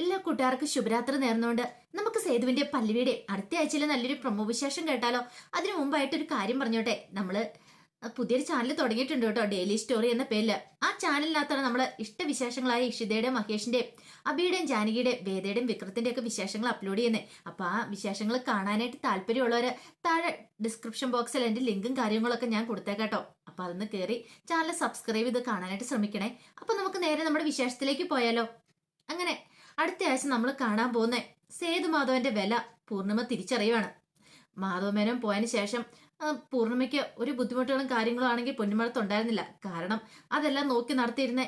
എല്ലാ കൂട്ടുകാർക്കും ശുഭരാത്രി നേർന്നുകൊണ്ട് നമുക്ക് സേതുവിന്റെ പല്ലവിയുടെ അടുത്ത ആഴ്ചയിലെ നല്ലൊരു പ്രൊമോ വിശേഷം കേട്ടാലോ? അതിനു മുമ്പായിട്ട് ഒരു കാര്യം പറഞ്ഞോട്ടെ. നമ്മൾ പുതിയൊരു ചാനൽ തുടങ്ങിയിട്ടുണ്ട് കേട്ടോ ഡെയിലി സ്റ്റോറി എന്ന പേരിൽ. ആ ചാനലിനകത്താണ് നമ്മൾ ഇഷ്ടവിശേഷങ്ങളായ ഇഷിതയുടെയും മഹേഷിന്റെയും അബിയുടെയും ജാനകിയുടെയും വേദയുടെയും വിക്രത്തിന്റെ ഒക്കെ വിശേഷങ്ങൾ അപ്ലോഡ് ചെയ്യുന്നത് അപ്പൊ ആ വിശേഷങ്ങൾ കാണാനായിട്ട് താല്പര്യമുള്ളവര് താഴെ ഡിസ്ക്രിപ്ഷൻ ബോക്സിൽ എന്റെ ലിങ്കും കാര്യങ്ങളൊക്കെ ഞാൻ കൊടുത്തേക്കാട്ടോ അപ്പൊ അതൊന്ന് കയറി ചാനൽ സബ്സ്ക്രൈബ് ചെയ്ത് കാണാനായിട്ട് ശ്രമിക്കണേ. അപ്പൊ നമുക്ക് നേരെ നമ്മുടെ വിശേഷത്തിലേക്ക് പോയാലോ. അങ്ങനെ അടുത്ത ആഴ്ച നമ്മൾ കാണാൻ പോകുന്ന സേതുമാധവന്റെ വില പൂർണിമ തിരിച്ചറിയുവാണ്. മാധവമേനോൻ പോയതിനു ശേഷം പൂർണിമയ്ക്ക് ഒരു ബുദ്ധിമുട്ടുകളും കാര്യങ്ങളും ആണെങ്കിൽ പൊന്നുമളത്ത് ഉണ്ടായിരുന്നില്ല. കാരണം അതെല്ലാം നോക്കി നടത്തിയിരുന്ന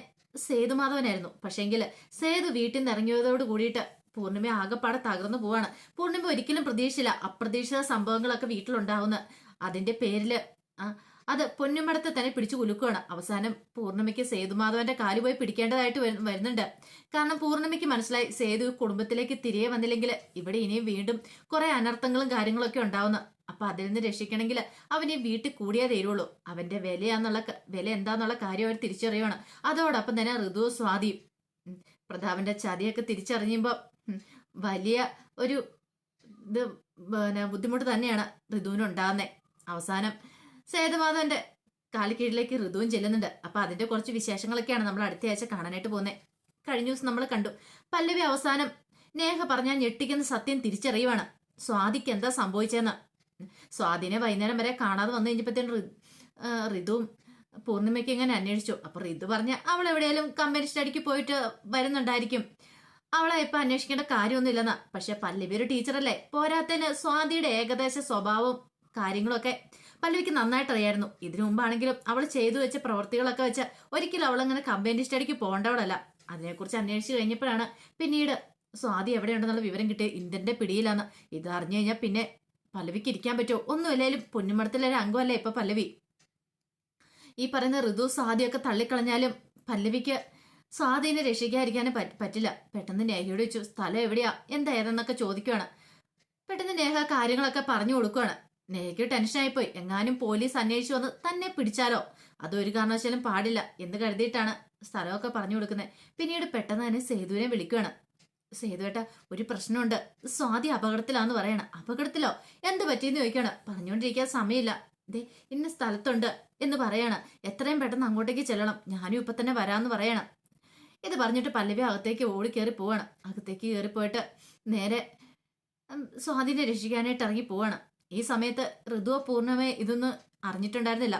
സേതുമാധവനായിരുന്നു പക്ഷേങ്കിൽ സേതു വീട്ടിൽ നിന്ന് ഇറങ്ങിയതോട് കൂടിയിട്ട് പൂർണിമ ആകെപ്പാടെ തകർന്നു പോവാണ്. പൂർണിമ ഒരിക്കലും പ്രതീക്ഷിച്ചില്ല. അപ്രതീക്ഷിത സംഭവങ്ങളൊക്കെ വീട്ടിലുണ്ടാവുന്ന അതിന്റെ പേരിൽ അത് പൊന്നുമടത്തെ തന്നെ പിടിച്ചു കുലുക്കുകയാണ് അവസാനം പൂർണിമയ്ക്ക് സേതുമാധവന്റെ കാൽ പോയി പിടിക്കേണ്ടതായിട്ട് വരുന്നുണ്ട്. കാരണം പൂർണിമയ്ക്ക് മനസ്സിലായി സേതു കുടുംബത്തിലേക്ക് തിരികെ വന്നില്ലെങ്കിൽ ഇവിടെ ഇനിയും വീണ്ടും കുറെ അനർത്ഥങ്ങളും കാര്യങ്ങളൊക്കെ ഉണ്ടാവുന്ന. അപ്പൊ അതിൽ നിന്ന് രക്ഷിക്കണമെങ്കിൽ അവനെ വീട്ടിൽ കൂടിയേ തീരുള്ളൂ. അവന്റെ വിലയാന്നുള്ള വില എന്താന്നുള്ള കാര്യം അവർ തിരിച്ചറിയണം. അതോടൊപ്പം തന്നെ ഋതു സ്വാതിയും പ്രതാപന്റെ ചതിയൊക്കെ തിരിച്ചറിയുമ്പോൾ വലിയ ഒരു ഇത് ബുദ്ധിമുട്ട് തന്നെയാണ് ഋതുവിനുണ്ടാകുന്നത് അവസാനം സേതുമാധവന്റെ കാലിക്കീഴിലേക്ക് ഋതുവും ചെല്ലുന്നുണ്ട്. അപ്പൊ അതിന്റെ കുറച്ച് വിശേഷങ്ങളൊക്കെയാണ് നമ്മൾ അടുത്ത ആഴ്ച കാണാനായിട്ട് പോകുന്നത് കഴിഞ്ഞ ദിവസം നമ്മൾ കണ്ടു. പല്ലവി അവസാനം നേഹ പറഞ്ഞാൽ ഞെട്ടിക്കുന്ന സത്യം തിരിച്ചറിയുവാണ്. സ്വാതിക്ക് എന്താ സംഭവിച്ചതെന്ന് സ്വാതിനെ വൈകുന്നേരം വരെ കാണാതെ വന്നു കഴിഞ്ഞപ്പോഴത്തേനും ഋതുവും പൂർണിമയ്ക്ക് ഇങ്ങനെ അന്വേഷിച്ചു. അപ്പൊ ഋതു പറഞ്ഞ അവൾ എവിടെയാലും കമ്പനി സ്റ്റഡിക്ക് പോയിട്ട് വരുന്നുണ്ടായിരിക്കും. അവളെ ഇപ്പൊ അന്വേഷിക്കേണ്ട കാര്യമൊന്നുമില്ലെന്നാ. പക്ഷെ പല്ലവി ഒരു ടീച്ചറല്ലേ പോരാത്തതിന് സ്വാതിയുടെ ഏകദേശ സ്വഭാവവും കാര്യങ്ങളൊക്കെ പല്ലവിക്ക് നന്നായിട്ട് അറിയായിരുന്നു ഇതിനു മുമ്പാണെങ്കിലും അവൾ ചെയ്തു വെച്ച പ്രവർത്തികളൊക്കെ വെച്ച് ഒരിക്കലും അവൾ അങ്ങനെ കമ്പനി സ്റ്റഡിക്ക് പോകേണ്ടവളല്ല. അതിനെക്കുറിച്ച് അന്വേഷിച്ചു കഴിഞ്ഞപ്പോഴാണ് പിന്നീട് സ്വാതി എവിടെയുണ്ടെന്നുള്ള വിവരം കിട്ടിയ ഇന്ത്യന്റെ പിടിയിലാണ് ഇത് അറിഞ്ഞു കഴിഞ്ഞാൽ പിന്നെ പല്ലവിക്ക് ഇരിക്കാൻ പറ്റുമോ? ഒന്നുമില്ലേലും പൊന്നുമടത്തിലെ ഒരു അംഗമല്ലേ ഇപ്പൊ പല്ലവി? ഈ പറയുന്ന ഋതു സ്വാതിയൊക്കെ തള്ളിക്കളഞ്ഞാലും പല്ലവിക്ക് സ്വാധീനെ രക്ഷിക്കാതിരിക്കാനും പറ്റില്ല. പെട്ടെന്ന് നേഹയോട് ചോദിച്ചു സ്ഥലം എവിടെയാ? എന്താ ഏതെന്നൊക്കെ ചോദിക്കുവാണ്. പെട്ടെന്ന് നേഹ കാര്യങ്ങളൊക്കെ പറഞ്ഞു കൊടുക്കുവാണ്. നേഹയ്ക്ക് ടെൻഷനായിപ്പോയി എങ്ങാനും പോലീസ് അന്വേഷിച്ചു വന്ന് തന്നെ പിടിച്ചാലോ? അതൊരു കാരണവശാലും പാടില്ല എന്ന് കരുതിയിട്ടാണ് സ്ഥലമൊക്കെ പറഞ്ഞു കൊടുക്കുന്നത്. പിന്നീട് പെട്ടെന്ന് തന്നെ സേതുവിനെ വിളിക്കുവാണ് സേതുവേട്ട ഒരു പ്രശ്നമുണ്ട്. സ്വാതി അപകടത്തിലാന്ന് പറയണം. അപകടത്തിലോ? എന്ത് പറ്റിയെന്ന് ചോദിക്കണം പറഞ്ഞുകൊണ്ടിരിക്കാൻ സമയമില്ല. ദേ ഇന്ന സ്ഥലത്തുണ്ട് എന്ന് പറയണം. എത്രയും പെട്ടെന്ന് അങ്ങോട്ടേക്ക് ചെല്ലണം. ഞാനും ഇപ്പൊ തന്നെ വരാന്ന് പറയണം. ഇത് പറഞ്ഞിട്ട് പല്ലവി അകത്തേക്ക് ഓടി കയറി പോവാണ്. അകത്തേക്ക് കയറി പോയിട്ട് നേരെ സ്വാതിനെ രക്ഷിക്കാനായിട്ട് ഇറങ്ങി പോവാണ്. ഈ സമയത്ത് ഋതുവ പൂർണമേ ഇതൊന്നും അറിഞ്ഞിട്ടുണ്ടായിരുന്നില്ല.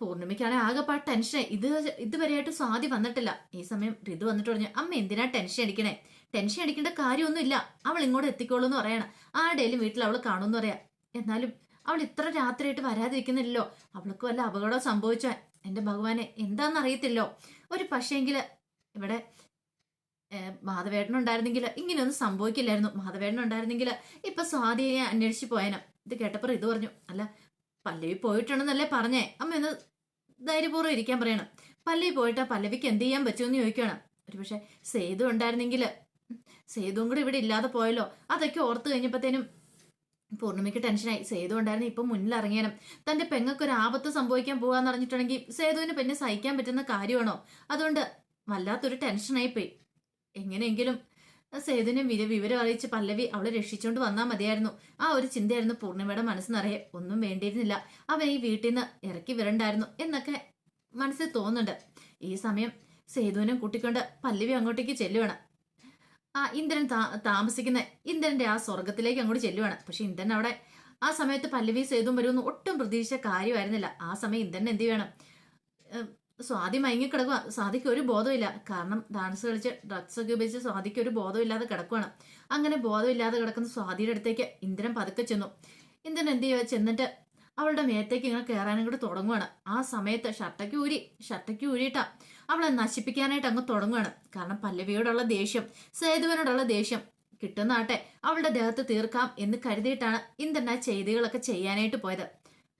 പൂർണിമയ്ക്കാണെങ്കിൽ ആകെ ആകെപ്പാട് ടെൻഷൻ ഇത് ഇതുവരെയായിട്ട് സ്വാതി വന്നിട്ടില്ല. ഈ സമയം ഋതു വന്നിട്ട് പറഞ്ഞു അമ്മ എന്തിനാ ടെൻഷൻ അടിക്കണേ? ടെൻഷൻ അടിക്കേണ്ട കാര്യമൊന്നുമില്ല. അവൾ ഇങ്ങോട്ട് എത്തിക്കോളൂ എന്ന് പറയണം. ആ ഡെയിലും വീട്ടിൽ അവൾ കാണുമെന്ന് പറയാം. എന്നാലും അവൾ ഇത്ര രാത്രിയായിട്ട് വരാതിരിക്കുന്നില്ലല്ലോ. അവൾക്ക് വല്ല അപകടം സംഭവിച്ചാൽ എന്റെ ഭഗവാനെ എന്താണെന്ന് അറിയത്തില്ലോ. ഒരു പക്ഷേങ്കിൽ ഇവിടെ മാധവേട്ടൻ ഉണ്ടായിരുന്നെങ്കിൽ ഇങ്ങനെയൊന്നും സംഭവിക്കില്ലായിരുന്നു. മാധവേട്ടൻ ഉണ്ടായിരുന്നെങ്കിൽ ഇപ്പൊ സ്വാതിയെ അന്വേഷിച്ച് പോയനം. ഇത് കേട്ടപ്പോൾ ഇത് പറഞ്ഞു അല്ല പല്ലവി പോയിട്ടുണ്ടെന്നല്ലേ പറഞ്ഞേ. അമ്മ ഒന്ന് ധൈര്യപൂർവം ഇരിക്കാൻ പറയണം. പല്ലവി പോയിട്ട് പല്ലവിക്ക് എന്ത് ചെയ്യാൻ പറ്റുമെന്ന് ചോദിക്കണം ഒരു പക്ഷെ സേതു ഉണ്ടായിരുന്നെങ്കിൽ സേതുവും കൂടെ ഇവിടെ ഇല്ലാതെ പോയല്ലോ. അതൊക്കെ ഓർത്ത് കഴിഞ്ഞപ്പോഴത്തേനും പൂർണിമയ്ക്ക് ടെൻഷനായി. സേതു ഉണ്ടായിരുന്നു ഇപ്പം മുന്നിൽ ഇറങ്ങിയാലും തന്റെ പെങ്ങൾക്ക് ഒരു ആപത്ത് സംഭവിക്കാൻ പോകാന്ന് പറഞ്ഞിട്ടുണ്ടെങ്കിൽ സേതുവിന് പിന്നെ സഹിക്കാൻ പറ്റുന്ന കാര്യമാണോ? അതുകൊണ്ട് വല്ലാത്തൊരു ടെൻഷനായി പോയി എങ്ങനെയെങ്കിലും സേതുവിനെ വിര വിവരം അറിയിച്ച് പല്ലവി അവളെ രക്ഷിച്ചുകൊണ്ട് വന്നാൽ മതിയായിരുന്നു. ആ ഒരു ചിന്തയായിരുന്നു പൂർണിമയുടെ മനസ്സിനറിയെ ഒന്നും വേണ്ടിയിരുന്നില്ല. അവൻ ഈ വീട്ടിൽ നിന്ന് ഇറക്കി വിരണ്ടായിരുന്നു എന്നൊക്കെ മനസ്സിൽ തോന്നുന്നുണ്ട്. ഈ സമയം സേതുവിനെ കൂട്ടിക്കൊണ്ട് പല്ലവി അങ്ങോട്ടേക്ക് ചെല്ലുവാണ്. ആ ഇന്ദ്രൻ താ താമസിക്കുന്ന ഇന്ദ്രന്റെ ആ സ്വർഗത്തിലേക്ക് അങ്ങോട്ട് ചെല്ലുവാണ്. പക്ഷെ ഇന്ദ്രൻ അവിടെ ആ സമയത്ത് പല്ലവി സേതുവും വരുമെന്ന് ഒട്ടും പ്രതീക്ഷിച്ച കാര്യമായിരുന്നില്ല. ആ സമയം ഇന്ദ്രൻ എന്ത് ഏഹ് സ്വാതി മയങ്ങിക്കിടക്കുക സ്വാതിക്ക് ഒരു ബോധമില്ല. കാരണം ഡാൻസ് കളിച്ച് ഡ്രഗ്സ് ഒക്കെ ഉപയോഗിച്ച് സ്വാതിക്ക് ഒരു ബോധമില്ലാതെ കിടക്കുകയാണ് അങ്ങനെ ബോധമില്ലാതെ കിടക്കുന്ന സ്വാതിയുടെ അടുത്തേക്ക് ഇന്ദ്രൻ പതുക്കെ ചെന്നു. ഇന്ദ്രൻ എന്ത് ചെയ്യുക ചെന്നിട്ട് അവളുടെ മേത്തേക്ക് ഇങ്ങനെ കയറാനും കൂടെ തുടങ്ങുവാണ്. ആ സമയത്ത് ഷട്ടയ്ക്ക് ഊരി ഷട്ടയ്ക്ക് ഊരിയിട്ടാ അവളെ നശിപ്പിക്കാനായിട്ട് അങ്ങ് തുടങ്ങുകയാണ് കാരണം പല്ലവിയോടുള്ള ദേഷ്യം സേതുവിനോടുള്ള ദേഷ്യം കിട്ടുന്നാട്ടെ അവളുടെ ദേഹത്ത് തീർക്കാം എന്ന് കരുതിയിട്ടാണ് ഇന്ദ്രൻ ആ ചെയ്തികളൊക്കെ ചെയ്യാനായിട്ട് പോയത്.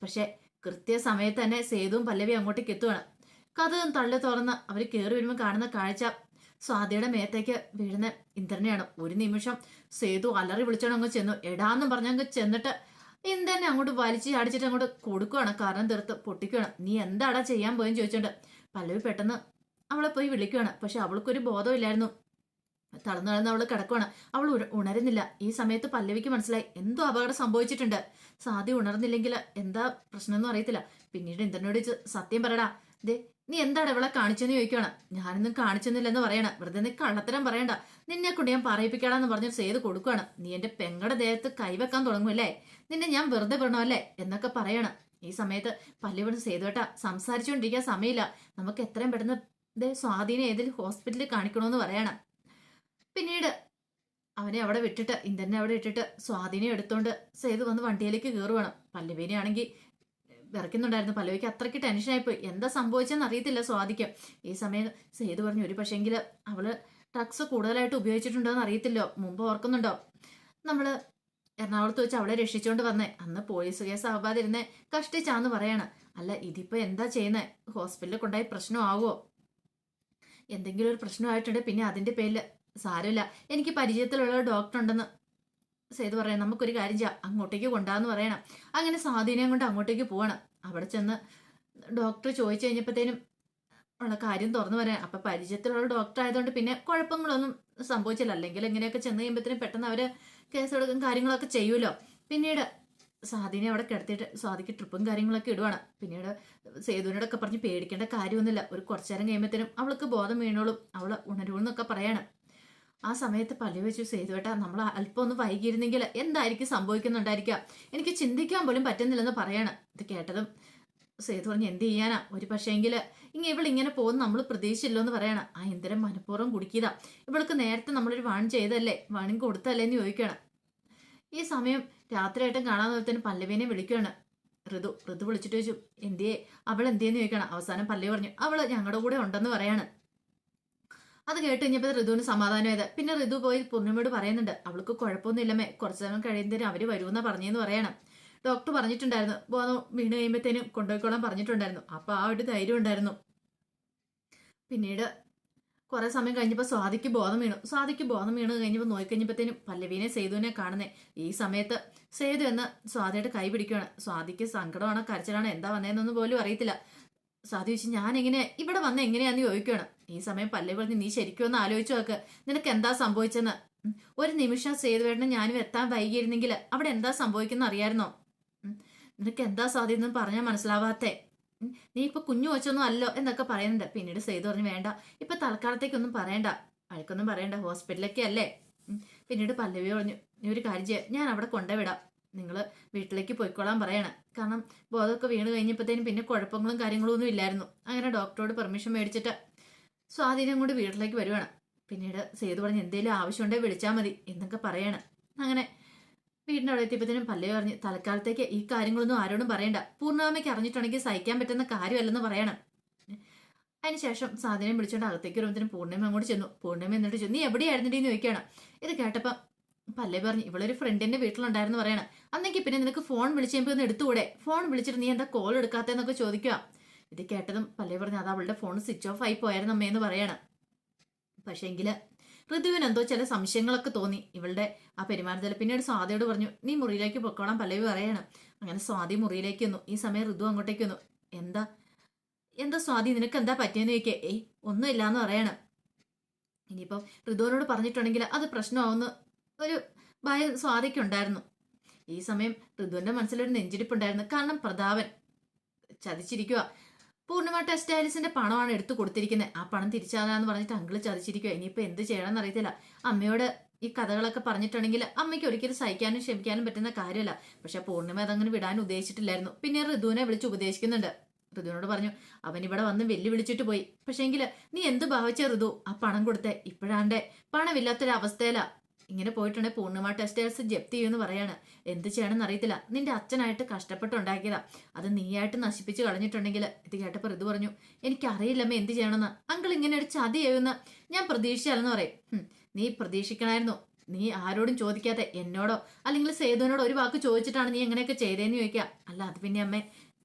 പക്ഷെ കൃത്യസമയത്ത് തന്നെ സേതുവും പല്ലവി അങ്ങോട്ടേക്ക് എത്തുവാണ്. കഥകം തള്ളി തുറന്ന് അവർ കയറി വരുമ്പോൾ കാണുന്ന കാഴ്ച. സ്വാതിയുടെ മേത്തേക്ക് വീഴുന്ന ഇന്ദ്രനെയാണ്. ഒരു നിമിഷം സേതു അലറി വിളിച്ചോണ്ട് അങ്ങ് ചെന്നു. എടാന്ന് പറഞ്ഞങ്ങ് ചെന്നിട്ട് ഇന്ദ്രനെ അങ്ങോട്ട് വലിച്ച് ചാടിച്ചിട്ട് അങ്ങോട്ട് കൊടുക്കുവാണ്. കാരണം തീർത്ത് പൊട്ടിക്കുവാണ്. നീ എന്താടാ ചെയ്യാൻ പോയെന്ന് ചോദിച്ചോണ്ട് പല്ലവി പെട്ടെന്ന് അവളെ പോയി വിളിക്കുവാണ്. പക്ഷെ അവൾക്കൊരു ബോധമില്ലായിരുന്നു തളർന്നു തളർന്ന് അവൾ കിടക്കുവാണ്. അവൾ ഉണരുന്നില്ല. ഈ സമയത്ത് പല്ലവിക്ക് മനസ്സിലായി. എന്തോ അപകടം സംഭവിച്ചിട്ടുണ്ട്. സാധ്യ ഉണർന്നില്ലെങ്കിൽ എന്താ പ്രശ്നമൊന്നും അറിയത്തില്ല. പിന്നീട് ഇന്ദ്രനോട് സത്യം പറടാ ദേ നീ എന്താണ് ഇവളെ കാണിച്ചെന്ന് ചോദിക്കുകയാണ് ഞാനൊന്നും കാണിച്ചെന്നില്ലെന്ന് പറയണ. വെറുതെ നീ കള്ളത്തരം പറയണ്ട. നിന്നെ കൊണ്ട് ഞാൻ പറയിപ്പിക്കാടാന്ന് പറഞ്ഞ് ചെയ്ത് കൊടുക്കുകയാണ് നീ എന്റെ പെങ്ങടെ ദേഹത്ത് കൈവെക്കാൻ തുടങ്ങുമല്ലേ? നിന്നെ ഞാൻ വെറുതെ വിടണമല്ലേ? എന്നൊക്കെ പറയണം. ഈ സമയത്ത് പല്ലുവിന് സേതുവേട്ട സംസാരിച്ചുകൊണ്ടിരിക്കാൻ സമയമില്ല. നമുക്ക് എത്രയും പെട്ടെന്ന് സ്വാധീനം ഏതിൽ ഹോസ്പിറ്റലിൽ കാണിക്കണമെന്ന് പറയണം. പിന്നീട് അവനെ അവിടെ വിട്ടിട്ട് ഇന്ദ്രനെ അവിടെ ഇട്ടിട്ട് സ്വാധീനം എടുത്തോണ്ട് സേതു വന്ന് വണ്ടിയിലേക്ക് കയറുവാണ് പല്ലുവിനെ ആണെങ്കിൽ വിറയ്ക്കുന്നുണ്ടായിരുന്നു. പല്ലവിക്ക് അത്രയ്ക്ക് ടെൻഷനായിപ്പോയി. എന്താ സംഭവിച്ചെന്ന് അറിയത്തില്ല സ്വാദിക്ക് ഈ സമയം സേതു പറഞ്ഞു ഒരു പക്ഷേങ്കിൽ അവൾ ഡ്രഗ്സ് കൂടുതലായിട്ട് ഉപയോഗിച്ചിട്ടുണ്ടോ എന്ന് അറിയത്തില്ലോ. മുമ്പ് ഓർക്കുന്നുണ്ടോ? നമ്മൾ എറണാകുളത്ത് വെച്ച് അവളെ രക്ഷിച്ചുകൊണ്ട് വന്നേ. അന്ന് പോലീസ് കേസ് ആവാതിരുന്നേ കഷ്ടിച്ചാന്ന് പറയാണ്. അല്ല ഇതിപ്പോ എന്താ ചെയ്യുന്നേ? ഹോസ്പിറ്റലിൽ കൊണ്ടായി പ്രശ്നമാവോ? എന്തെങ്കിലും ഒരു പ്രശ്നമായിട്ടുണ്ട്. പിന്നെ അതിന്റെ പേരിൽ സാരമില്ല. എനിക്ക് പരിചയത്തിലുള്ള ഡോക്ടർ ഉണ്ടെന്ന് സേതു പറയാം നമുക്കൊരു കാര്യം ചെയ്യാം. അങ്ങോട്ടേക്ക് കൊണ്ടാന്ന് പറയണം. അങ്ങനെ സ്വാധീനം കൊണ്ട് അങ്ങോട്ടേക്ക് പോകണം അവിടെ ചെന്ന് ഡോക്ടർ ചോദിച്ചു കഴിഞ്ഞപ്പോഴത്തേനും ഉള്ള കാര്യം തുറന്നു പറയാൻ അപ്പൊ പരിചയത്തിലുള്ള ഡോക്ടർ ആയതുകൊണ്ട് പിന്നെ കുഴപ്പങ്ങളൊന്നും സംഭവിച്ചില്ല. അല്ലെങ്കിൽ ഇങ്ങനെയൊക്കെ ചെന്ന് കഴിയുമ്പോഴത്തേനും പെട്ടെന്ന് അവർ കേസെടുക്കും കാര്യങ്ങളൊക്കെ ചെയ്യുമല്ലോ. പിന്നീട് സ്വാധീനം അവിടെ കിടത്തിയിട്ട് സ്വാതിക്ക് ട്രിപ്പും കാര്യങ്ങളൊക്കെ ഇടുവാണ്. പിന്നീട് സേതുവിനോടൊക്കെ പറഞ്ഞ് പേടിക്കേണ്ട കാര്യമൊന്നുമില്ല. ഒരു കുറച്ചു നേരം കഴിയുമ്പോഴത്തേനും അവൾക്ക് ബോധം വീണോളും. അവൾ ഉണരുമെന്നൊക്കെ പറയാണ്. ആ സമയത്ത് പള്ളി വെച്ചു സേതുവേട്ടാ നമ്മൾ അല്പം ഒന്ന് വൈകിയിരുന്നെങ്കിൽ എന്തായിരിക്കും സംഭവിക്കുന്നുണ്ടായിരിക്കുക? എനിക്ക് ചിന്തിക്കാൻ പോലും പറ്റുന്നില്ലെന്ന് പറയാണ്. ഇത് കേട്ടതും സേതു പറഞ്ഞു എന്ത് ചെയ്യാനാ? ഒരു പക്ഷേങ്കിൽ ഇങ്ങനെ ഇവൾ ഇങ്ങനെ പോകുന്ന നമ്മൾ പ്രതീക്ഷിച്ചില്ലോ എന്ന് പറയണം. ആ ഇന്ദ്രൻ മനഃപൂർവം കുടിക്കിയതാ. ഇവൾക്ക് നേരത്തെ നമ്മളൊരു വാൺ ചെയ്തല്ലേ വാണിങ് കൊടുത്തല്ലേ എന്ന് ചോദിക്കണം ഈ സമയം രാത്രിയായിട്ടും കാണാൻ തന്നെ പല്ലവീനെ വിളിക്കുകയാണ്. ഋതു ഋതു വിളിച്ചിട്ട് ചോദിച്ചു എന്തിയെ? അവൾ എന്തിയെന്ന് ചോദിക്കണം അവസാനം പല്ലവി പറഞ്ഞു അവൾ ഞങ്ങളുടെ കൂടെ ഉണ്ടെന്ന് പറയാണ്. അത് കേട്ട് കഴിഞ്ഞപ്പോൾ ഋതുവിന് സമാധാനമായത്. പിന്നെ ഋതു പോയി പൂർണിമയോട് പറയുന്നുണ്ട് അവൾക്ക് കുഴപ്പമൊന്നുമില്ലമേ കുറച്ചു നേരം കഴിയുന്നതിന് അവർ വരുമെന്ന് പറഞ്ഞെന്ന് പറയണം. ഡോക്ടർ പറഞ്ഞിട്ടുണ്ടായിരുന്നു ബോധം വീണ് കഴിയുമ്പോഴത്തേനും കൊണ്ടുപോയിക്കോളാൻ പറഞ്ഞിട്ടുണ്ടായിരുന്നു. അപ്പൊ ആ ഒരു ധൈര്യം ഉണ്ടായിരുന്നു. പിന്നീട് കുറെ സമയം കഴിഞ്ഞപ്പോൾ സ്വാതിക്ക് ബോധം വീണു. സ്വാതിക്ക് ബോധം വീണ് കഴിഞ്ഞപ്പോൾ നോക്കിക്കഴിഞ്ഞപ്പോഴത്തേനും പല്ലവീനെ സേതുവിനെ കാണുന്നേ. ഈ സമയത്ത് സേതു എന്ന് സ്വാതിയുടെ കൈ പിടിക്കുകയാണ് സ്വാതിക്ക് സങ്കടമാണോ കരച്ചിലാണോ എന്താ വന്നതെന്നൊന്നും പോലും അറിയത്തില്ല. സ്വാതി ചോദിച്ചു ഞാൻ എങ്ങനെയാ ഇവിടെ വന്ന എങ്ങനെയാന്ന് ചോദിക്കുകയാണ് ഈ സമയം പല്ലവി പറഞ്ഞ് നീ ശരിക്കും ഒന്ന് ആലോചിച്ചു നോക്ക്. നിനക്ക് എന്താ സംഭവിച്ചെന്ന് ഒരു നിമിഷം സേതുവേട്ടനും ഞാനും എത്താൻ വൈകിയിരുന്നെങ്കിൽ അവിടെ എന്താ സംഭവിക്കുന്ന അറിയായിരുന്നോ. നിനക്ക് എന്താ സാധ്യതെന്ന് പറഞ്ഞാൽ മനസ്സിലാവാത്തേ? നീ ഇപ്പൊ കുഞ്ഞു വെച്ചൊന്നും അല്ലോ എന്നൊക്കെ പറയുന്നുണ്ട്. പിന്നീട് സേതു പറഞ്ഞു വേണ്ട. ഇപ്പൊ തൽക്കാലത്തേക്കൊന്നും പറയണ്ട. അഴക്കൊന്നും പറയണ്ട. ഹോസ്പിറ്റലൊക്കെ അല്ലേ? പിന്നീട് പല്ലവി പറഞ്ഞു നീ ഒരു കാര്യം ചെയ്യാം. ഞാൻ അവിടെ കൊണ്ടുവിടാം നിങ്ങൾ വീട്ടിലേക്ക് പോയിക്കോളാൻ പറയണം. കാരണം ബോധമൊക്കെ വീണ് കഴിഞ്ഞപ്പോഴത്തേനും പിന്നെ കുഴപ്പങ്ങളും കാര്യങ്ങളും ഒന്നും ഇല്ലായിരുന്നു. അങ്ങനെ ഡോക്ടറോട് പെർമിഷൻ മേടിച്ചിട്ട് സ്വാധീനം കൊണ്ട് വീട്ടിലേക്ക് വരുവാണ്. പിന്നീട് സേതു പറഞ്ഞ് എന്തെങ്കിലും ആവശ്യമുണ്ടെങ്കിൽ വിളിച്ചാൽ മതി എന്നൊക്കെ പറയാണ്. അങ്ങനെ വീടിന്റെ അവിടെ എത്തിയപ്പോഴത്തേനും പല്ലവി പറഞ്ഞ് തൽക്കാലത്തേക്ക് ഈ കാര്യങ്ങളൊന്നും ആരോടും പറയണ്ട. പൂർണാമയ്ക്ക് അറിഞ്ഞിട്ടുണ്ടെങ്കിൽ സഹിക്കാൻ പറ്റുന്ന കാര്യമല്ലെന്ന് പറയണം. അതിനുശേഷം സാധനം വിളിച്ചുകൊണ്ട് അകത്തേക്ക് വരുമ്പോഴത്തേനും പൂർണിമ അങ്ങോട്ട് ചെന്നു. പൂർണിമ എന്നിട്ട് ചെന്നു. നീ എവിടെയായിരുന്നെടി? എന്ന് ചോദിക്കുകയാണ്. ഇത് കേട്ടപ്പം പല്ലേ പറഞ്ഞു ഇവളൊരു ഫ്രണ്ടിന്റെ വീട്ടിലുണ്ടായിരുന്നു പറയണം. അന്നെങ്കിൽ പിന്നെ നിനക്ക് ഫോൺ വിളിച്ച് കഴിയുമ്പോൾ ഒന്ന് എടുത്തുകൂടെ? ഫോൺ വിളിച്ചിട്ട് നീ എന്താ കോൾ എടുക്കാത്തതെന്നൊക്കെ ചോദിക്കുക ഇത് കേട്ടതും പല്ലേ പറഞ്ഞു അത് അവളുടെ ഫോൺ സ്വിച്ച് ഓഫ് ആയി പോയായിരുന്നു അമ്മയെന്ന് പറയണം. പക്ഷേങ്കിൽ ഋതുവിന് എന്തോ ചില സംശയങ്ങളൊക്കെ തോന്നി. ഇവളുടെ ആ പെരുമാറ്റത്തിൽ പിന്നീട് സ്വാതിയോട് പറഞ്ഞു നീ മുറിയിലേക്ക് പൊക്കോളാം പല്ലവി പറയണം. അങ്ങനെ സ്വാതി മുറിയിലേക്ക് വന്നു. ഈ സമയം ഋതു അങ്ങോട്ടേക്ക് വന്നു. എന്താ എന്താ സ്വാതി നിനക്ക് എന്താ പറ്റിയെന്ന് ചോദിക്കേ? ഏയ് ഒന്നുമില്ലാന്ന് പറയണം. ഇനിയിപ്പം ഋതുവിനോട് പറഞ്ഞിട്ടുണ്ടെങ്കിൽ അത് പ്രശ്നമാവുന്ന ഒരു ഭയം സ്വാതിക്കുണ്ടായിരുന്നു. ഈ സമയം ഋതുവിന്റെ മനസ്സിലൊരു നെഞ്ചിരിപ്പുണ്ടായിരുന്നു കാരണം പ്രതാപൻ ചതിച്ചിരിക്കുക പൂർണമ ടെക്സ്റ്റൈൽസിന്റെ പണമാണ് എടുത്തു കൊടുത്തിരിക്കുന്നത് ആ പണം തിരിച്ചാകാന്ന് പറഞ്ഞിട്ട് അങ്കിൾ ചതിച്ചിരിക്കുക ഇനിയിപ്പോ എന്ത് ചെയ്യണമെന്ന് അറിയത്തില്ല. അമ്മയോട് ഈ കഥകളൊക്കെ പറഞ്ഞിട്ടുണ്ടെങ്കിൽ അമ്മയ്ക്ക് ഒരിക്കലും സഹിക്കാനും ക്ഷമിക്കാനും പറ്റുന്ന കാര്യമല്ല. പക്ഷെ പൂർണിമ അതങ്ങനെ വിടാൻ ഉദ്ദേശിച്ചിട്ടില്ലായിരുന്നു. പിന്നെ ഋതുവിനെ വിളിച്ച് ഉപദേശിക്കുന്നുണ്ട്. ഋതുവിനോട് പറഞ്ഞു അവൻ ഇവിടെ വന്ന് വെല്ലുവിളിച്ചിട്ട് പോയി. പക്ഷെങ്കിൽ നീ എന്ത് ഭാവിച്ച ഋതു? ആ പണം കൊടുത്തേ. ഇപ്പോഴാണ്ടെ. പണമില്ലാത്തൊരവസ്ഥയിലാ ഇങ്ങനെ പോയിട്ടുണ്ടെങ്കിൽ പൂർണിമ ടെക്സ്റ്റൈൽസ് ജപ്തി ചെയ്യുമെന്ന് പറയാണ്. എന്ത് ചെയ്യണമെന്ന് അറിയത്തില്ല. നിന്റെ അച്ഛനായിട്ട് കഷ്ടപ്പെട്ടുണ്ടാക്കിയതാ. അത് നീയായിട്ട് നശിപ്പിച്ച് കളഞ്ഞിട്ടുണ്ടെങ്കിൽ ഇത് കേട്ടപ്പോൾ ഇത് പറഞ്ഞു എനിക്കറിയില്ലമ്മ എന്ത് ചെയ്യണമെന്ന്. അങ്കിൾ ഇങ്ങനെ ഒരു ചതി ചെയ്യുമെന്ന് ഞാൻ പ്രതീക്ഷിച്ചാലെന്ന് പറയും. നീ പ്രതീക്ഷിക്കണമായിരുന്നു. നീ ആരോടും ചോദിക്കാതെ എന്നോടോ അല്ലെങ്കിൽ സേതുവിനോടോ ഒരു വാക്ക് ചോദിച്ചിട്ടാണ് നീ എങ്ങനെയൊക്കെ ചെയ്തേന്ന് ചോദിക്കുക. അല്ല അത് പിന്നെ അമ്മ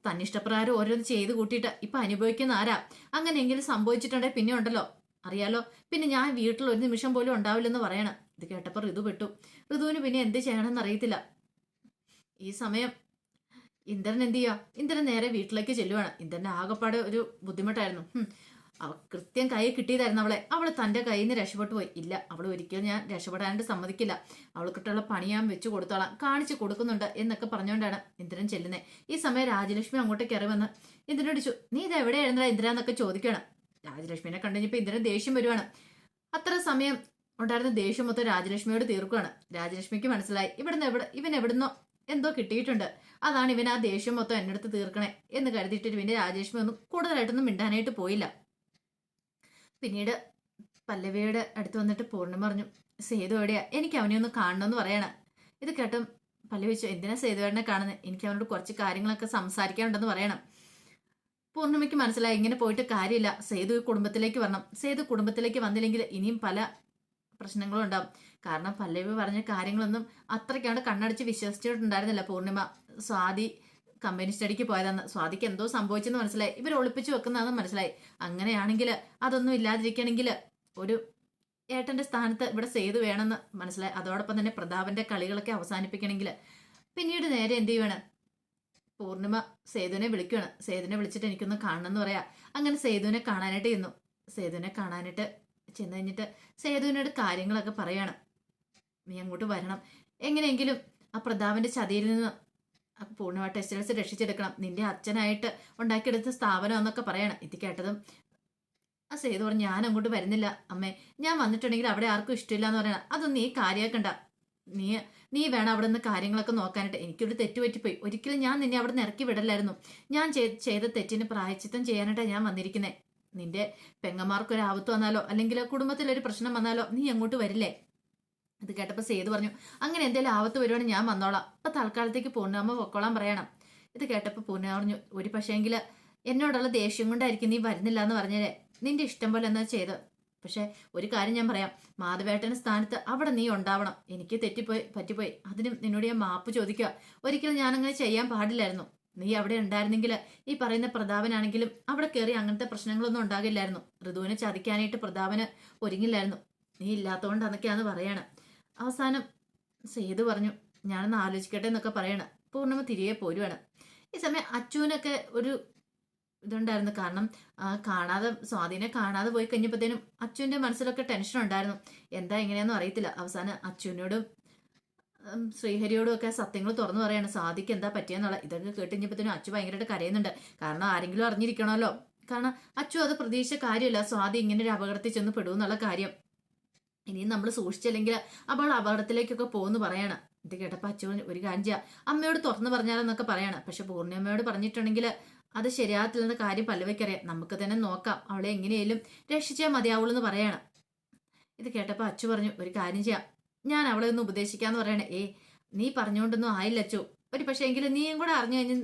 തന്നിഷ്ടപ്രകാരം ഓരോന്ന് ചെയ്ത് കൂട്ടിയിട്ട് ഇപ്പൊ അനുഭവിക്കുന്ന ആരാ? അങ്ങനെയെങ്കിലും സംഭവിച്ചിട്ടുണ്ടെങ്കിൽ പിന്നെ ഉണ്ടല്ലോ. അറിയാലോ പിന്നെ ഞാൻ വീട്ടിൽ ഒരു നിമിഷം പോലും ഉണ്ടാവില്ലെന്ന് പറയണം. ഇത് കേട്ടപ്പോൾ ഋതു പെട്ടു. ഋതുവിന് പിന്നെ എന്ത് ചെയ്യണമെന്ന് അറിയത്തില്ല. ഈ സമയം ഇന്ദ്രൻ എന്ത് ചെയ്യുക ഇന്ദ്രൻ നേരെ വീട്ടിലേക്ക് ചെല്ലുവാണ്. ഇന്ദ്രന്റെ ആകെപ്പാട് ഒരു ബുദ്ധിമുട്ടായിരുന്നു. അവ കൃത്യം കൈ കിട്ടിയതായിരുന്നു അവളെ. അവൾ തന്റെ കയ്യിൽ നിന്ന് രക്ഷപ്പെട്ടു പോയി. ഇല്ല അവൾ ഒരിക്കലും ഞാൻ രക്ഷപ്പെടാനായിട്ട് സമ്മതിക്കില്ല. അവൾക്കിട്ടുള്ള പണി ഞാൻ വെച്ച് കൊടുത്തോളാം. കാണിച്ചു കൊടുക്കുന്നുണ്ട് എന്നൊക്കെ പറഞ്ഞുകൊണ്ടാണ് ഇന്ദ്രൻ ചെല്ലുന്നത് ഈ സമയം രാജലക്ഷ്മി അങ്ങോട്ടേക്ക് ഇറങ്ങി വന്ന് ഇന്ദ്രനോട് ചോ നീ ഇത് എവിടെയായിരുന്നടാ ഇന്ദ്ര എന്നൊക്കെ ചോദിക്കണം രാജലക്ഷ്മിനെ കണ്ടുകഴിഞ്ഞപ്പോൾ ഇന്ദ്രൻ ദേഷ്യം വരുവാണ്. അത്ര സമയം ഉണ്ടായിരുന്ന ദേഷ്യം മൊത്തം രാജലക്ഷ്മിയോട് തീർക്കുകയാണ്. രാജലക്ഷ്മിക്ക് മനസ്സിലായി ഇവിടുന്ന് എവിടെ ഇവൻ എവിടുന്നോ എന്തോ കിട്ടിയിട്ടുണ്ട്. അതാണ് ഇവൻ ആ ദേഷ്യം മൊത്തം എന്റെ അടുത്ത് തീർക്കണേ എന്ന് കരുതിയിട്ട് പിന്നെ രാജലക്ഷ്മി ഒന്നും കൂടുതലായിട്ടൊന്നും മിണ്ടാനായിട്ട് പോയില്ല. പിന്നീട് പല്ലവിയുടെ അടുത്ത് വന്നിട്ട് പൂർണം പറഞ്ഞു സേതു എവിടെയാ? എനിക്ക് അവനെ ഒന്ന് കാണണമെന്ന് പറയണം. ഇത് കേട്ടും പല്ലവി വെച്ചു എന്തിനാ സേതുവേടനെ കാണുന്നത് എനിക്ക് അവനോട് കുറച്ച് കാര്യങ്ങളൊക്കെ സംസാരിക്കാനുണ്ടെന്ന് പറയണം. പൂർണിമയ്ക്ക് മനസ്സിലായി ഇങ്ങനെ പോയിട്ട് കാര്യമില്ല. സേതു കുടുംബത്തിലേക്ക് വരണം. സേതു കുടുംബത്തിലേക്ക് വന്നില്ലെങ്കിൽ ഇനിയും പല പ്രശ്നങ്ങളും ഉണ്ടാവും കാരണം പല്ലവി പറഞ്ഞ കാര്യങ്ങളൊന്നും അത്രയ്ക്കാണ് കണ്ണടിച്ച് വിശ്വസിച്ചിട്ടുണ്ടായിരുന്നില്ല. പൂർണിമ സ്വാതി കമ്പനി സ്റ്റഡിക്ക് പോയതെന്ന്. സ്വാതിക്ക് എന്തോ സംഭവിച്ചെന്ന് മനസ്സിലായി. ഇവർ ഒളിപ്പിച്ചു വെക്കുന്നതെന്ന് മനസ്സിലായി. അങ്ങനെയാണെങ്കിൽ അതൊന്നും ഇല്ലാതിരിക്കണമെങ്കിൽ ഒരു ഏട്ടന്റെ സ്ഥാനത്ത് ഇവിടെ സേതു വേണമെന്ന് മനസ്സിലായി. അതോടൊപ്പം തന്നെ പ്രതാപന്റെ കളികളൊക്കെ അവസാനിപ്പിക്കണമെങ്കിൽ പിന്നീട് നേരെ എന്ത് ചെയ്യുവാണ്? പൂർണിമ സേതുവിനെ വിളിക്കുകയാണ് സേതുവിനെ വിളിച്ചിട്ട് എനിക്കൊന്ന് കാണണം എന്ന് പറയാ. അങ്ങനെ സേതുവിനെ കാണാനായിട്ട് ചെന്നു. സേതുവിനെ കാണാനായിട്ട് ചെന്ന് കഴിഞ്ഞിട്ട് സേതുവിനോട് കാര്യങ്ങളൊക്കെ പറയണം. നീ അങ്ങോട്ട് വരണം. എങ്ങനെയെങ്കിലും ആ പ്രതാപന്റെ ചതിയിൽ നിന്ന് പൂർണമായിട്ട് എസ് എൽ സി രക്ഷിച്ചെടുക്കണം. നിന്റെ അച്ഛനായിട്ട് ഉണ്ടാക്കിയെടുത്ത സ്ഥാപനം എന്നൊക്കെ പറയണം. ഇത് കേട്ടതും ആ സേതു പറഞ്ഞു ഞാൻ അങ്ങോട്ട് വരുന്നില്ല അമ്മേ. ഞാൻ വന്നിട്ടുണ്ടെങ്കിൽ അവിടെ ആർക്കും ഇഷ്ടമില്ല എന്ന് പറയണം. അതൊന്നും നീ കാര്യമാക്കണ്ട നീ നീ വേണം അവിടെ നിന്ന് കാര്യങ്ങളൊക്കെ നോക്കാനായിട്ട്. എനിക്കൊരു തെറ്റ് പറ്റിപ്പോയി. ഒരിക്കലും ഞാൻ നിന്നെ അവിടെ നിന്ന് ഇറക്കി വിടലായിരുന്നു. ഞാൻ ചെയ്- ചെയ്ത തെറ്റിന് പ്രായച്ചിത്തം ചെയ്യാനായിട്ടാണ് ഞാൻ വന്നിരിക്കുന്നത് നിന്റെ പെങ്ങന്മാർക്കൊരു ആപത്ത് വന്നാലോ? അല്ലെങ്കിൽ കുടുംബത്തിലൊരു പ്രശ്നം വന്നാലോ? നീ എങ്ങോട്ട് വരില്ലേ? ഇത് കേട്ടപ്പോൾ സേതു പറഞ്ഞു അങ്ങനെ എന്തെങ്കിലും ആപത്ത് വരുവാണെങ്കിൽ ഞാൻ വന്നോളാം. അപ്പൊ തൽക്കാലത്തേക്ക് പൂർണാമ്മ പൊക്കോളാൻ പറയണം. ഇത് കേട്ടപ്പോൾ പൂർണ പറഞ്ഞു ഒരു പക്ഷേങ്കിൽ എന്നോടുള്ള ദേഷ്യം കൊണ്ടായിരിക്കും നീ വരുന്നില്ല എന്ന് പറഞ്ഞേ നിന്റെ ഇഷ്ടം പോലെ എന്നാ ചെയ്ത്? പക്ഷെ ഒരു കാര്യം ഞാൻ പറയാം മാധവേട്ടന്റെ സ്ഥാനത്ത് അവിടെ നീ ഉണ്ടാവണം. എനിക്ക് തെറ്റിപ്പോയി പറ്റിപ്പോയി. അതിനും നിന്നോട് ഞാൻ മാപ്പ് ചോദിക്കുക ഒരിക്കലും ഞാനങ്ങനെ ചെയ്യാൻ പാടില്ലായിരുന്നു. നീ അവിടെ ഉണ്ടായിരുന്നെങ്കിൽ ഈ പറയുന്ന പ്രതാപനാണെങ്കിലും അവിടെ കയറി അങ്ങനത്തെ പ്രശ്നങ്ങളൊന്നും ഉണ്ടാകില്ലായിരുന്നു. ഋതുവിനെ ചതിക്കാനായിട്ട് പ്രതാപന് ഒരുങ്ങില്ലായിരുന്നു. നീ ഇല്ലാത്തതുകൊണ്ട് അതൊക്കെയാന്ന് പറയാണ്. അവസാനം സേതു പറഞ്ഞു ഞാനൊന്ന് ആലോചിക്കട്ടെ എന്നൊക്കെ പറയാണ്. പൂർണമ തിരികെ പോരുവാണ്. ഈ സമയം അച്ചുവിനൊക്കെ ഒരു ഇതുണ്ടായിരുന്നു. കാരണം കാണാതെ സ്വാധീനെ കാണാതെ പോയി കഴിഞ്ഞപ്പോഴത്തേനും അച്ചുവിന്റെ മനസ്സിലൊക്കെ ടെൻഷൻ ഉണ്ടായിരുന്നു എന്താ എങ്ങനെയാണെന്നും അറിയത്തില്ല. അവസാനം അച്ചുവിനോടും ശ്രീഹരിയോടും ഒക്കെ സത്യങ്ങൾ തുറന്നു പറയാണ്. സാധിക്ക് എന്താ പറ്റിയെന്നുള്ള ഇതൊക്കെ കേട്ടുകഴിഞ്ഞപ്പോഴത്തേനും അച്ചു ഭയങ്കരമായിട്ട് കരയുന്നുണ്ട്. കാരണം ആരെങ്കിലും അറിഞ്ഞിരിക്കണമല്ലോ. കാരണം അച്ചു അത് പ്രതീക്ഷിച്ച കാര്യമല്ല. സ്വാതി ഇങ്ങനെ ഒരു അപകടത്തിൽ ചെന്ന് പെടുമെന്നുള്ള കാര്യം. ഇനിയും നമ്മൾ സൂക്ഷിച്ചില്ലെങ്കിൽ അവൾ അപകടത്തിലേക്കൊക്കെ പോകുന്നു പറയാണ്. ഇത് കേട്ടപ്പോൾ അച്ചു ഒരു കാര്യം ചെയ്യാം. അമ്മയോട് തുറന്നു പറഞ്ഞാലെന്നൊക്കെ പറയാണ്. പക്ഷെ പൂർണിമയോട് പറഞ്ഞിട്ടുണ്ടെങ്കിൽ അത് ശരിയാകത്തില്ലെന്ന കാര്യം പല്ലവയ്ക്കറിയാം. നമുക്ക് തന്നെ നോക്കാം. അവളെ എങ്ങനെയായാലും രക്ഷിച്ചാൽ മതിയാവുള്ളൂ എന്ന് പറയാണ്. ഇത് കേട്ടപ്പോൾ അച്ചു പറഞ്ഞു ഒരു കാര്യം ചെയ്യാം. ഞാൻ അവളെ ഒന്ന് ഉപദേശിക്കാന്ന് പറയണേ. ഏ നീ പറഞ്ഞുകൊണ്ടൊന്നും ആയില്ല അച്ചു. ഒരു പക്ഷേ എങ്കിലും നീയും കൂടെ അറിഞ്ഞു കഴിഞ്ഞ്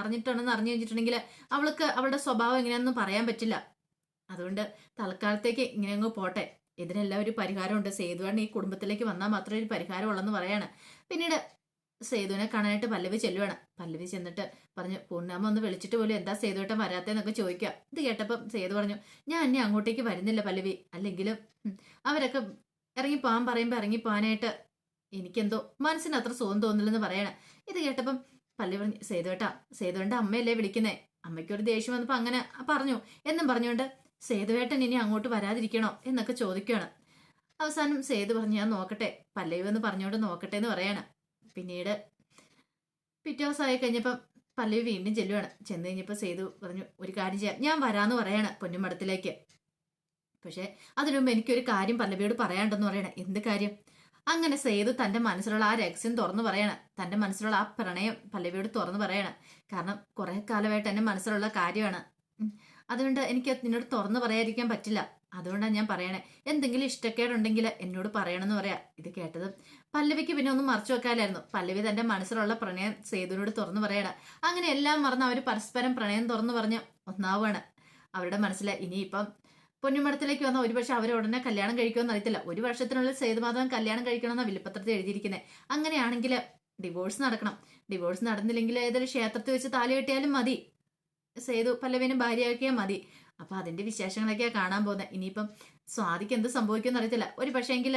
അറിഞ്ഞിട്ടുണ്ടെന്ന് അറിഞ്ഞു കഴിഞ്ഞിട്ടുണ്ടെങ്കിൽ അവൾക്ക് അവളുടെ സ്വഭാവം എങ്ങനെയാണെന്ന് പറയാൻ പറ്റില്ല. അതുകൊണ്ട് തൽക്കാലത്തേക്ക് ഇങ്ങനെ അങ്ങ് പോട്ടെ. ഇതിനെല്ലാം ഒരു പരിഹാരമുണ്ട്. സേതുവാണ് ഈ കുടുംബത്തിലേക്ക് വന്നാൽ മാത്രമേ ഒരു പരിഹാരമുള്ളെന്ന് പറയാണ്. പിന്നീട് സേതുവിനെ കാണാനായിട്ട് പല്ലവി ചെല്ലുവാണ്. പല്ലവി ചെന്നിട്ട് പറഞ്ഞു പൂർണാമ ഒന്ന് വിളിച്ചിട്ട് പോലും എന്താ സേതുവേട്ടൻ വരാത്തേന്നൊക്കെ ചോദിക്കുക. ഇത് കേട്ടപ്പം സേതു പറഞ്ഞു ഞാൻ അന്നെ അങ്ങോട്ടേക്ക് വരുന്നില്ല പല്ലവി. അല്ലെങ്കിലും അവരൊക്കെ ഇറങ്ങി പോകാൻ പറയുമ്പോൾ ഇറങ്ങി പോകാനായിട്ട് എനിക്കെന്തോ മനസ്സിന് അത്ര സുഖം തോന്നില്ലെന്ന് പറയണേ. ഇത് കേട്ടപ്പം പള്ളി പറഞ്ഞു സേതുവേട്ടാ സേതുവേണ്ട അമ്മയല്ലേ വിളിക്കുന്നേ? അമ്മയ്ക്കൊരു ദേഷ്യം വന്നപ്പോൾ അങ്ങനെ പറഞ്ഞു. എന്നും പറഞ്ഞുകൊണ്ട് സേതുവേട്ടൻ ഇനി അങ്ങോട്ട് വരാതിരിക്കണോ എന്നൊക്കെ ചോദിക്കുകയാണ് അവസാനം സേതു പറഞ്ഞു ഞാൻ നോക്കട്ടെ പല്ലവി എന്ന് പറഞ്ഞുകൊണ്ട് നോക്കട്ടെ എന്ന് പറയാണ്. പിന്നീട് പിറ്റേ ദിവസമായി കഴിഞ്ഞപ്പം പല്ലവി വീണ്ടും ചെല്ലുവാണ്. ചെന്ന് കഴിഞ്ഞപ്പോൾ സേതു പറഞ്ഞു ഒരു കാര്യം ചെയ്യാം ഞാൻ വരാന്ന് പറയാണ് പൊന്നുമടത്തിലേക്ക് പക്ഷേ അതിനു മുമ്പ് എനിക്കൊരു കാര്യം പല്ലവിയോട് പറയാണ്ടെന്ന് പറയണേ. എന്ത് കാര്യം? അങ്ങനെ സേതു തന്റെ മനസ്സിലുള്ള ആ രഹസ്യം തുറന്നു പറയണം. തന്റെ മനസ്സിലുള്ള ആ പ്രണയം പല്ലവിയോട് തുറന്നു പറയണം. കാരണം കുറെ കാലമായിട്ട് എന്റെ മനസ്സിലുള്ള കാര്യമാണ്. അതുകൊണ്ട് എനിക്ക് നിന്നോട് തുറന്നു പറയാതിരിക്കാൻ പറ്റില്ല. അതുകൊണ്ടാണ് ഞാൻ പറയണേ. എന്തെങ്കിലും ഇഷ്ടക്കേടുണ്ടെങ്കിൽ എന്നോട് പറയണമെന്ന് പറയാ. ഇത് കേട്ടത് പല്ലവിക്ക് പിന്നെ ഒന്നും മറച്ചു വെക്കാനായിരുന്നു പല്ലവി തന്റെ മനസ്സിലുള്ള പ്രണയം സേതുവിനോട് തുറന്നു പറയണം. അങ്ങനെ എല്ലാം മറന്ന് അവർ പരസ്പരം പ്രണയം തുറന്നു പറഞ്ഞ് ഒന്നാവുകയാണ്. അവരുടെ മനസ്സിൽ ഇനിയിപ്പം പൊന്നുമടത്തിലേക്ക് വന്ന ഒരുപക്ഷെ അവരെ ഉടനെ കല്യാണം കഴിക്കുമെന്ന് അറിയത്തില്ല. ഒരു വർഷത്തിനുള്ളിൽ സേതുമാധവൻ കല്യാണം കഴിക്കണമെന്ന വിലപത്രത്തിൽ എഴുതിയിരിക്കുന്നത് അങ്ങനെയാണെങ്കിൽ ഡിവോഴ്സ് നടക്കണം. ഡിവോഴ്സ് നടന്നില്ലെങ്കിൽ ഏതൊരു ക്ഷേത്രത്തിൽ വെച്ച് താലി കെട്ടിയാലും മതി. സേതു പല്ലവിനും ഭാര്യയാക്കിയാൽ മതി. അപ്പൊ അതിന്റെ വിശേഷങ്ങളൊക്കെയാണ് കാണാൻ പോകുന്നത് ഇനിയിപ്പം സ്വാതിക്ക് എന്ത് സംഭവിക്കുമെന്ന് അറിയത്തില്ല. ഒരു പക്ഷേങ്കിൽ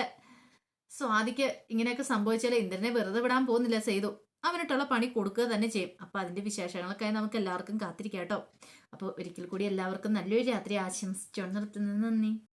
സ്വാതിക്ക് ഇങ്ങനെയൊക്കെ സംഭവിച്ചാൽ ഇന്ദ്രനെ വെറുതെ വിടാൻ പോകുന്നില്ല സേതു അവനിട്ടുള്ള പണി കൊടുക്കുക തന്നെ ചെയ്യും. അപ്പോൾ അതിന്റെ വിശേഷങ്ങളൊക്കെ നമുക്ക് എല്ലാവർക്കും കാത്തിരിക്കാം കേട്ടോ. അപ്പോൾ ഒരിക്കൽ കൂടി എല്ലാവർക്കും നല്ലൊരു രാത്രി ആശംസിച്ചോണ്ട് നിർത്തുന്നു. നന്ദി.